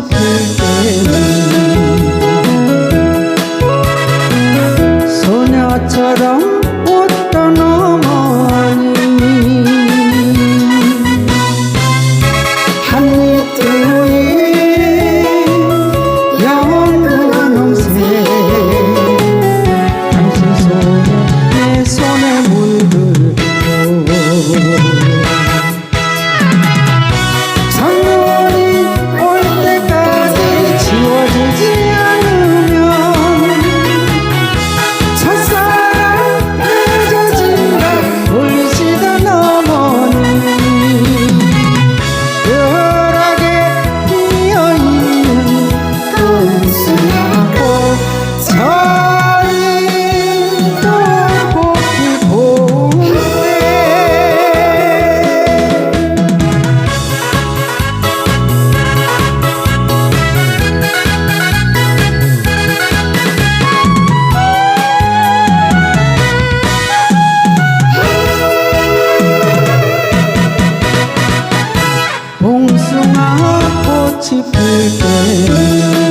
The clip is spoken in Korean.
꽃이 봉숭아 꽃이 필 때